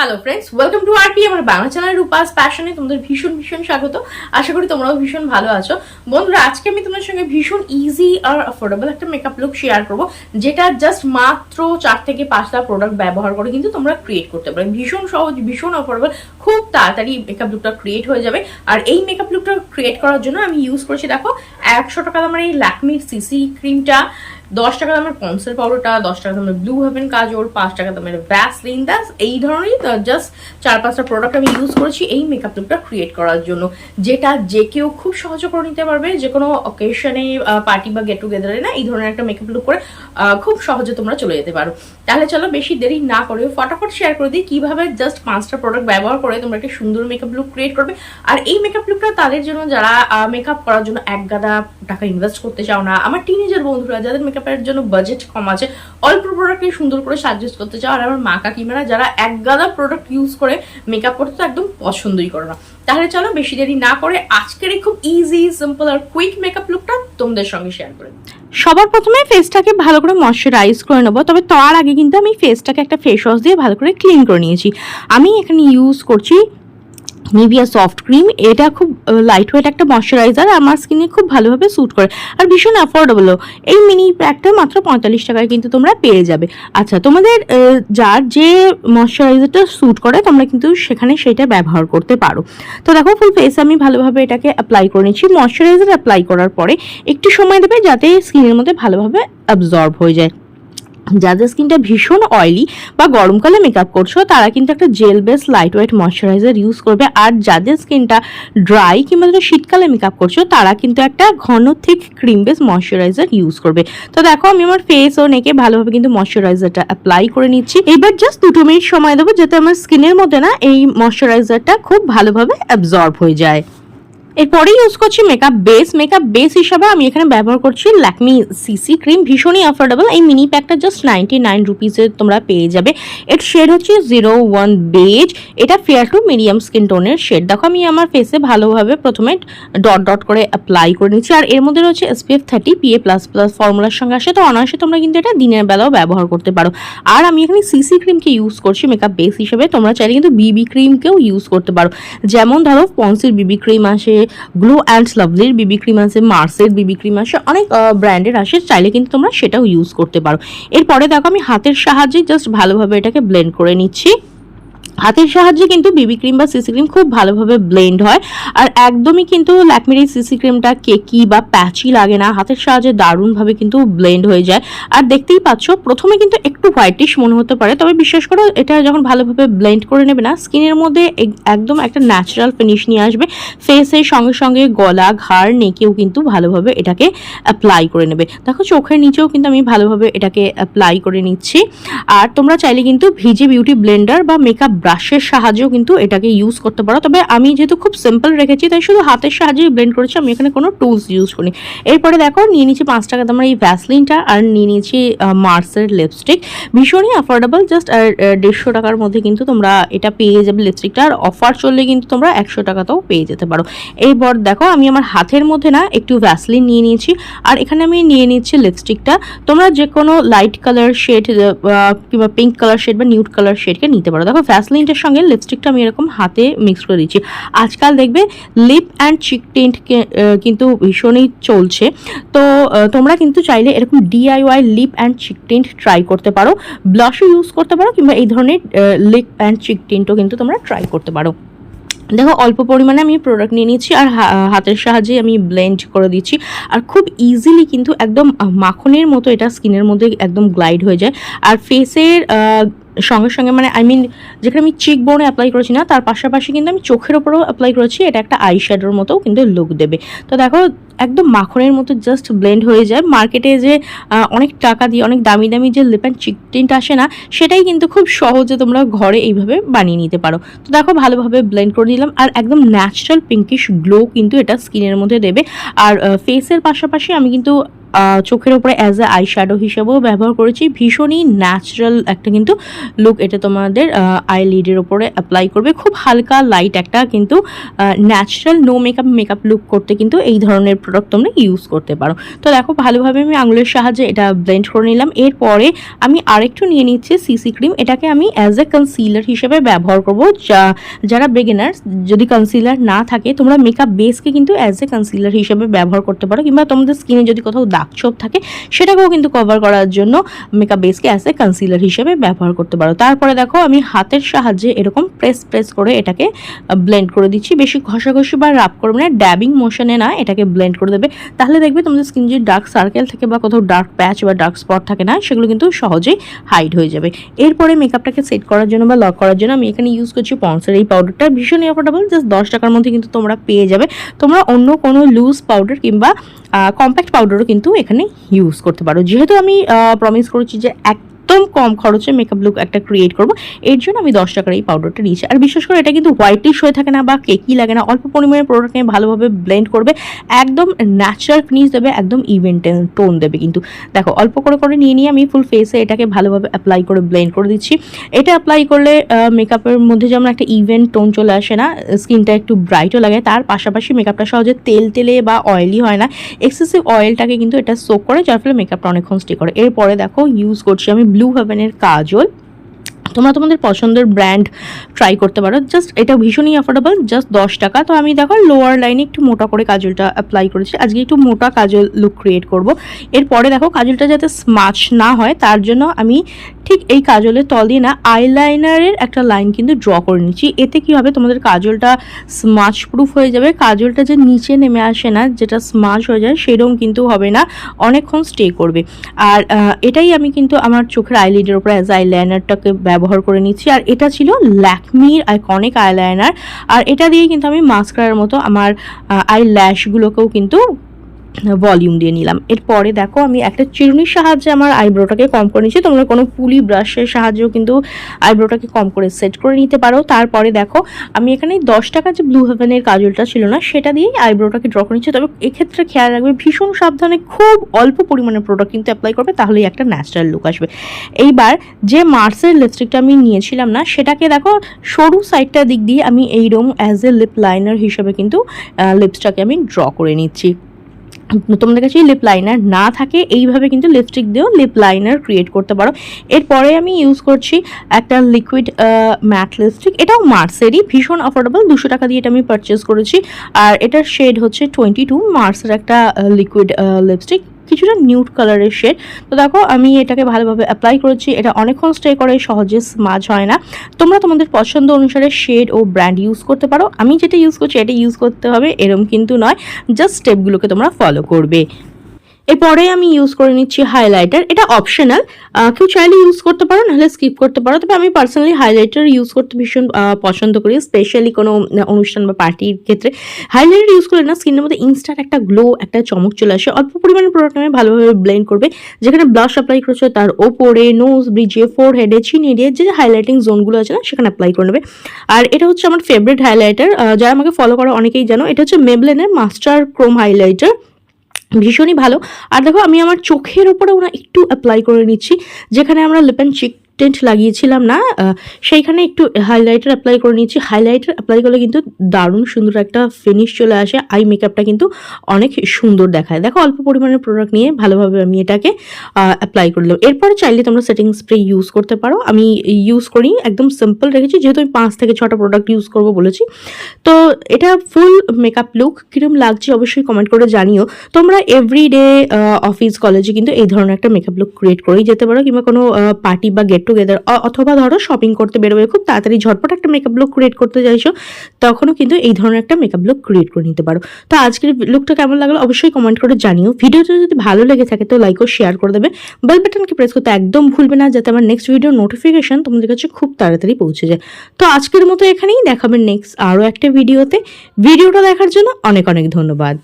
Hello friends welcome to RP আমার Bangla channel Rupa's প্যাশনে তোমাদের ভীষণ ভীষণ স্বাগত। আশা করি তোমরাও ভীষণ ভালো আছো। বন্ধুরা, আজকে আমি তোমাদের সঙ্গে ভীষণ ইজি আর অ্যাফোর্ডেবল একটা মেকআপ লুক শেয়ার করব, যেটা জাস্ট মাত্র চার থেকে পাঁচটা প্রোডাক্ট ব্যবহার করে কিন্তু তোমরা ক্রিয়েট করতে পারো। ভীষণ সহজ, ভীষণ অ্যাফোর্ডেবল খুব তাড়াতাড়ি মেকআপ লুকটা ক্রিয়েট হয়ে যাবে। আর এই মেকআপ লুকটা ক্রিয়েট করার জন্য আমি ইউজ করেছি, দেখো, একশো টাকা দামের এই ল্যাকমির সিসি ক্রিমটা দশ টাকা দামের পন্সেল পাউডারটা, দশ টাকা দামের ব্লু হেভেন কাজল, পাঁচ টাকা দামের ব্যাস ভ্যাসলিন দ্যাস এই ধরনেরই জাস্ট চার পাঁচটা প্রোডাক্ট আমি ইউজ করেছি এই মেকআপ লুকটা ক্রিয়েট করার জন্য। যেটা যে কেউ খুব সহজ করে নিতে পারবে যে কোনো অকেশনে পার্টি বা গেট টুগেদারে না, এই ধরনের একটা মেকআপ লুক করে খুব সহজে তোমরা চলে যেতে পারো। তাহলে চলো বেশি দেরি না করে ফটাফট শেয়ার করে দিই কীভাবে জাস্ট পাঁচটা প্রোডাক্ট ব্যবহার করে তোমরা একটা সুন্দর মেকআপ লুক ক্রিয়েট করবে। আর এই মেকআপ লুকটা তাদের জন্য যারা মেকআপ করার জন্য এক গাদা টাকা ইনভেস্ট করতে চাও না, আমার টিনেজার বন্ধুরা যাদের মেকআপের জন্য বাজেট কম আছে, অল্প প্রোডাক্টকে সুন্দর করে সাজেস্ট করতে চাও। আর আমার মা কাকিমারা যারা এক গাদা প্রোডাক্ট ইউজ করে মেকআপ করতে একদম পছন্দই করো না। তাহলে চলো বেশি দেরি না করে আজকের এই খুব ইজি সিম্পল আর কুইক মেকআপ লুকটা তোমাদের সঙ্গে শেয়ার করে সবার প্রথমে ফেসটাকে ভালো করে ময়শ্চারাইজ করে নেব, তবে তার আগে কিন্তু আমি ফেসটাকে একটা ফেস ওয়াশ দিয়ে ভালো করে ক্লিন করে নিয়েছি। আমি এখানে ইউজ করছি নিভিয়া সফট ক্রিম এটা খুব লাইট ওয়েট একটা ময়শ্চারাইজার আমার স্কিনে খুব ভালোভাবে স্যুট করে। আর ভীষণ অ্যাফোর্ডেবলও এই মিনি প্যাকটা মাত্র পঁয়তাল্লিশ টাকায় কিন্তু তোমরা পেয়ে যাবে। আচ্ছা তোমাদের যার যে ময়শ্চারাইজারটা স্যুট করে, তোমরা কিন্তু সেখানে সেটা ব্যবহার করতে পারো। তো দেখো ফুল ফেস আমি ভালোভাবে এটাকে অ্যাপ্লাই করে নিচ্ছি। ময়শ্চারাইজার অ্যাপ্লাই করার পরে একটু সময় দেবে যাতে স্কিনের মধ্যে ভালোভাবে অ্যাবজর্ব হয়ে যায়। যাদের স্কিনটা ভীষণ অয়েলি বা গরমকালে মেকআপ করছ, তারা কিন্তু একটা gel base lightweight moisturiser use করবে। আর যাদের স্কিনটা ড্রাই কিংবা যারা শীতকালে মেকআপ করছ, তারা কিন্তু একটা ঘন thick cream base moisturiser use করবে। তো দেখো, আমি আমার ফেস ও নেকে ভালোভাবে কিন্তু ময়শ্চারাইজারটা অ্যাপ্লাই করে নিচ্ছি। এবার জাস্ট দুটো মিনিট সময় দেবো, যাতে আমার স্কিনের মধ্যে না এই ময়শ্চারাইজারটা খুব ভালোভাবে অ্যাবজর্ব হয়ে যায়। এরপরে ইউজ করছি মেকআপ বেস মেকআপ বেস হিসাবে আমি এখানে ব্যবহার করছি ল্যাকমি সিসি ক্রিম ভীষণই অ্যাফোর্ডেবল এই মিনি প্যাকটা জাস্ট নাইনটি নাইন রুপিসে তোমরা পেয়ে যাবে। এর শেড হচ্ছে জিরো ওয়ান বেজ এটা ফেয়ার টু মিডিয়াম স্কিন টোনের শেড দেখো, আমি আমার ফেসে ভালোভাবে প্রথমে ডট ডট করে অ্যাপ্লাই করে নিচ্ছি। আর এর মধ্যে রয়েছে SPF thirty PA plus plus ফর্মুলার সঙ্গে আসে। তো অনায়াসে তোমরা কিন্তু এটা দিনের বেলাও ব্যবহার করতে পারো। আর আমি এখানে সিসি ক্রিমকে ইউজ করছি মেকআপ বেস হিসেবে। তোমরা চাইলে কিন্তু বিবি ক্রিমকেও ইউজ করতে পারো। যেমন ধরো পন্সির বিবি ক্রিম আসে গ্লো অ্যান্ড লাভলির বিবি ক্রিম আছে মার্সের বিবি ক্রিম আসে অনেক ব্র্যান্ডের আসে, চাইলে কিন্তু তোমরা সেটাও ইউজ করতে পারো। এরপরে দেখো আমি হাতের সাহায্যে জাস্ট ভালোভাবে এটাকে ব্লেন্ড করে নিচ্ছি। হাতের সাহায্যে কিন্তু বিবি ক্রিম বা সিসি ক্রিম খুব ভালোভাবে ব্লেন্ড হয়। আর একদমই কিন্তু ল্যাকমির এই সিসি ক্রিমটা কেকি বা প্যাচি লাগে না। হাতের সাহায্যে দারুণভাবে কিন্তু ব্লেন্ড হয়ে যায়। আর দেখতেই পাচ্ছ, প্রথমে কিন্তু একটু হোয়াইটিশ মনে হতে পারে, তবে বিশ্বাস করো, এটা যখন ভালোভাবে ব্লেন্ড করে নেবে না স্কিনের মধ্যে একদম একটা ন্যাচারাল ফিনিশ নিয়ে আসবে। ফেসের সঙ্গে সঙ্গে গলা, ঘাড়, নেকেও কিন্তু ভালোভাবে এটাকে অ্যাপ্লাই করে নেবে। দেখো চোখের নিচেও কিন্তু আমি ভালোভাবে এটাকে অ্যাপ্লাই করে নিচ্ছি। আর তোমরা চাইলে কিন্তু ভিজে বিউটি ব্লেন্ডার বা মেকআপ ব্রাশের সাহায্যেও কিন্তু এটাকে ইউজ করতে পারো। তবে আমি যেহেতু খুব সিম্পল রেখেছি, তাই শুধু হাতের সাহায্যেই ব্লেন্ড করেছি, আমি এখানে কোনো টুলস ইউজ করি এরপরে দেখো, নিয়ে নিচ্ছি পাঁচ টাকা দামের এই ভ্যাসলিনটা আর নিয়ে নিচ্ছি মার্সের লিপস্টিক ভীষণই অ্যাফোর্ডেবল জাস্ট আর দেড়শো টাকার মধ্যে কিন্তু তোমরা এটা পেয়ে যাবে লিপস্টিকটা আর অফার চললে কিন্তু তোমরা একশো টাকাতেও পেয়ে যেতে পারো। এইবার দেখো, আমি আমার হাতের মধ্যে না একটু ভ্যাসলিন নিয়ে নিয়েছি, আর এখানে আমি নিয়ে নিচ্ছি লিপস্টিকটা তোমরা যে কোনো লাইট কালার শেড কিংবা পিঙ্ক কালার শেড বা নিউড কালার শেডকে নিতে পারো। দেখো ভ্যাসলিনটার সঙ্গে লিপস্টিকটা আমি এরকম হাতে মিক্স করে দিচ্ছি। আজকাল দেখবে লিপ অ্যান্ড চিক টিন্ট কিন্তু ভীষণই চলছে। তো তোমরা কিন্তু চাইলে এরকম DIY lip and cheek tint try করতে পারো। ব্লাশও ইউজ করতে পারো কিংবা এই ধরনের লিপ অ্যান্ড চিক টিন্টও কিন্তু তোমরা ট্রাই করতে পারো। দেখো, অল্প পরিমাণে আমি প্রোডাক্ট নিয়ে নিচ্ছি আর হাতের সাহায্যে আমি ব্লেন্ড করে দিচ্ছি। আর খুব ইজিলি কিন্তু একদম মাখনের মতো এটা স্কিনের মধ্যে একদম গ্লাইড হয়ে যায়। আর ফেসের সঙ্গে সঙ্গে মানে আই মিন যেখানে আমি চিক বোনে অ্যাপ্লাই করেছি না, তার পাশাপাশি কিন্তু আমি চোখের ওপরেও অ্যাপ্লাই করেছি, এটা একটা আই শ্যাডোর মতো কিন্তু লুক দেবে। তো দেখো, একদম মাখনের মতো জাস্ট ব্লেন্ড হয়ে যায়। মার্কেটে যে অনেক টাকা দিয়ে, অনেক দামি দামি যে লিপ অ্যান্ড চিক টিন্ট আসে না, সেটাই কিন্তু খুব সহজে তোমরা ঘরে এইভাবে বানিয়ে নিতে পারো। তো দেখো, ভালোভাবে ব্লেন্ড করে নিলাম, আর একদম ন্যাচারাল পিঙ্কিশ গ্লো কিন্তু এটা স্কিনের মধ্যে দেবে। আর ফেসের পাশাপাশি আমি কিন্তু চোখের ওপরে অ্যাজ এ আই শ্যাডো হিসেবেও ব্যবহার করেছি। ভীষণই ন্যাচারাল একটা কিন্তু লুক এটা তোমাদের আই লিডের ওপরে অ্যাপ্লাই করবে। খুব হালকা লাইট একটা কিন্তু natural no makeup makeup look করতে কিন্তু এই ধরনের প্রোডাক্ট তোমরা ইউজ করতে পারো। তো দেখো, ভালোভাবে আমি আঙুলের সাহায্যে এটা ব্লেন্ড করে নিলাম। এরপরে আমি আরেকটু নিয়ে নিচ্ছি সিসি ক্রিম এটাকে আমি অ্যাজ এ কনসিলার হিসেবে ব্যবহার করব। যারা বিগিনার্স যদি কনসিলার না থাকে, তোমরা মেকআপ বেসকে কিন্তু অ্যাজ এ কনসিলার হিসেবে ব্যবহার করতে পারো। কিংবা তোমাদের স্কিনে যদি কোথাও দাগ ছোপ থাকে, সেটাকেও কিন্তু কভার করার জন্য মেকআপ বেসকে অ্যাজ এ কনসিলার হিসেবে ব্যবহার করতে পারো। তারপরে দেখো, আমি হাতের সাহায্যে এরকম প্রেস প্রেস করে এটাকে ব্লেন্ড করে দিচ্ছি। বেশি ঘষাঘষি বা রাব করবে না ড্যাবিং মোশনে না এটাকে ব্লেন্ড করে দেবে। তাহলে দেখবে তোমাদের স্কিন যে ডার্ক সার্কেল থাকে বা কোথাও ডার্ক প্যাচ বা ডার্ক স্পট থাকে না, সেগুলো কিন্তু সহজেই হাইড হয়ে যাবে। এরপরে মেকআপটাকে সেট করার জন্য বা লক করার জন্য আমি এখানে ইউজ করছি পন্সের এই পাউডারটা ভীষণই অ্যাফোর্ডেবল জাস্ট দশ টাকার মধ্যে কিন্তু তোমরা পেয়ে যাবে। তোমরা অন্য কোনো লুজ পাউডার কিংবা কম্প্যাক্ট পাউডারও কিন্তু এখানে ইউজ করতে পারো। যেহেতু আমি প্রমিস করেছি যে একদম কম খরচে মেকআপ লুক একটা ক্রিয়েট করব। এর জন্য আমি দশ টাকার এই পাউডারটা নিয়েছি। আর বিশেষ করে এটা কিন্তু হোয়াইটিশ হয়ে থাকে না বা কেকি লাগে না। অল্প পরিমাণে প্রোডাক্ট নিয়ে ভালোভাবে ব্লেন্ড করবে। একদম ন্যাচারাল ফিনিশ দেবে, একদম ইভেন টোন দেবে কিন্তু। দেখো, অল্প করে করে নিয়ে নিয়ে আমি ফুল ফেসে এটাকে ভালোভাবে অ্যাপ্লাই করে ব্লেন্ড করে দিচ্ছি। এটা অ্যাপ্লাই করলে মেকআপের মধ্যে যেমন একটা ইভেন্ট টোন চলে আসে না স্কিনটা একটু ব্রাইটও লাগে। তার পাশাপাশি মেকআপটা সহজে তেল তেলে বা অয়েলি হয় না। এক্সেসিভ অয়েলটাকে কিন্তু এটা সোক করে, যার ফলে মেকআপটা অনেকক্ষণ স্টে করে। এরপরে দেখো ইউজ করছি আমি ব্লু হেভেনের কাজল। তোমরা তোমাদের পছন্দের ব্র্যান্ড ট্রাই করতে পারো। জাস্ট এটা ভীষণই অ্যাফোর্ডেবল জাস্ট দশ টাকা। তো আমি দেখো লোয়ার লাইনে একটু মোটা করে কাজলটা অ্যাপ্লাই করেছি। আজকে একটু মোটা কাজল লুক ক্রিয়েট করব। এরপরে দেখো কাজলটা যাতে স্মাচ না হয়, তার জন্য আমি ঠিক এই কাজলের তল দিয়ে না আইলাইনারের একটা লাইন কিন্তু ড্র করে নিচ্ছি। এতে কি হবে? তোমাদের কাজলটা স্মাচ প্রুফ হয়ে যাবে। কাজলটা যে নিচে নেমে আসে না, যেটা স্মাচ হয়ে যায়, সেরকম কিন্তু হবে না। অনেকক্ষণ স্টে করবে। আর এটাই আমি কিন্তু আমার চোখের আইলিডের উপরে অ্যাজ আইলাইনারটাকে ব্যবহার করে নিচ্ছি। আর এটা ছিল ল্যাকমির আইকনিক আইলাইনার আর এটা দিয়ে কিন্তু আমি মাস্কারার মতো আমার আই ল্যাশগুলোকেও কিন্তু ভলিউম দিয়ে নিলাম। এরপরে দেখো আমি একটা চিরুনির সাহায্যে আমার আইব্রোটাকে কম করে নিচ্ছি তোমরা কোনো পুলি ব্রাশের সাহায্যেও কিন্তু আইব্রোটাকে কম করে সেট করে নিতে পারো। তারপরে দেখো আমি এখানে দশ টাকা যে ব্লু হেভেনের কাজলটা ছিল না, সেটা দিয়েই আইব্রোটাকে ড্র করে নিচ্ছি। তবে এক্ষেত্রে খেয়াল রাখবে, ভীষণ সাবধানে খুব অল্প পরিমাণে প্রোডাক্ট কিন্তু অ্যাপ্লাই করবে, তাহলেই একটা ন্যাচারাল লুক আসবে। এইবার যে মার্সের লিপস্টিকটা আমি নিয়েছিলাম না, সেটাকে দেখো সরু সাইডটা দিক দিয়ে আমি এইরকম অ্যাজ এ লিপ লাইনার হিসেবে কিন্তু লিপসটাকে আমি ড্র করে নিচ্ছি। তোমাদের কাছে লিপ লাইনার না থাকে, এইভাবে কিন্তু লিপস্টিক দিয়েও লিপ লাইনার ক্রিয়েট করতে পারো। এরপরে আমি ইউজ করছি একটা লিকুইড ম্যাট লিপস্টিক এটাও মার্সেরই ভীষণ অফোর্ডেবল দুশো টাকা দিয়ে এটা আমি পারচেস করেছি। আর এটার শেড হচ্ছে টোয়েন্টি টু মার্সের একটা লিকুইড লিপস্টিক কিছুটা নিউট কালারের শেড তো দেখো, আমি এটাকে ভালোভাবে অ্যাপ্লাই করেছি। এটা অনেকক্ষণ স্টে করে, সহজে স্মাজ হয় না। তোমরা তোমাদের পছন্দ অনুসারে শেড ও ব্র্যান্ড ইউজ করতে পারো। আমি যেটা ইউজ করছি, এটা ইউজ করতে হবে, এরম কিন্তু নয়। জাস্ট স্টেপগুলোকে তোমরা ফলো করবে। এরপরে আমি ইউজ করে নিচ্ছি হাইলাইটার এটা অপশনাল কেউ চাইলে ইউজ করতে পারো, নাহলে স্কিপ করতে পারো। তবে আমি পার্সোনালি হাইলাইটার ইউজ করতে ভীষণ পছন্দ করি স্পেশালি কোনো অনুষ্ঠান বা পার্টির ক্ষেত্রে। হাইলাইটার ইউজ করলে না স্কিনের মধ্যে ইনস্ট্যান্ট একটা গ্লো একটা চমক চলে আসে। অল্প পরিমাণে প্রোডাক্ট আমি ভালোভাবে ব্লেন্ড করবে, যেখানে ব্লাশ অ্যাপ্লাই করেছ তার ওপরে নোজ ব্রিজে ফোর হেডে চিন এরিয়া যে হাইলাইটিং জোনগুলো আছে না, সেখানে অ্যাপ্লাই করে নেবে। আর এটা হচ্ছে আমার ফেভারিট হাইলাইটার যারা আমাকে ফলো করো অনেকেই জানো, এটা হচ্ছে মেবলেনের মাস্টার ক্রোম হাইলাইটার ভীষণই ভালো। আর দেখো আমি আমার চোখের ওপরে ওনা একটু অ্যাপ্লাই করে নিচ্ছি, যেখানে আমরা লিপ অ্যান্ড চিক টেন্ট লাগিয়েছিলাম না সেইখানে একটু হাইলাইটার অ্যাপ্লাই করে নিয়েছি। হাইলাইটার অ্যাপ্লাই করলে কিন্তু দারুণ সুন্দর একটা ফিনিশ চলে আসে। আই মেকআপটা কিন্তু অনেক সুন্দর দেখায়। দেখো, অল্প পরিমাণের প্রোডাক্ট নিয়ে ভালোভাবে আমি এটাকে অ্যাপ্লাই করে দিলাম এরপরে চাইলে তোমরা সেটিং স্প্রে ইউজ করতে পারো। আমি ইউজ করি, একদম সিম্পল রেখেছি। যেহেতু আমি পাঁচ থেকে ছটা প্রোডাক্ট ইউজ করব বলেছি। তো এটা ফুল মেকআপ লুক কিরম লাগছে অবশ্যই কমেন্ট করে জানিও। তোমরা এভরিডে অফিস কলেজে কিন্তু এই ধরনের একটা মেকআপ লুক ক্রিয়েট করেই যেতে পারো কিংবা কোনো পার্টি বা গেট টুগেদার অথবা ধরো শপিং করতে বেরোবে, খুব তাড়াতাড়ি ঝটপট একটা মেকআপ লুক ক্রিয়েট করতে চাইছো, তখনও কিন্তু এই ধরনের একটা মেকআপ লুক ক্রিয়েট করে নিতে পারো। তো আজকের লুকটা কেমন লাগল অবশ্যই কমেন্ট করে জানিও। ভিডিওটা যদি ভালো লেগে থাকে তো লাইক ও শেয়ার করে দেবে। বেল বাটনকে প্রেস করতে একদম ভুলবে না, যাতে আমার নেক্সট ভিডিও নোটিফিকেশন তোমাদের কাছে খুব তাড়াতাড়ি পৌঁছে যায়। তো আজকের মতো এখানেই দেখাবেন নেক্সট আরও একটা ভিডিওতে ভিডিওটা দেখার জন্য অনেক অনেক ধন্যবাদ।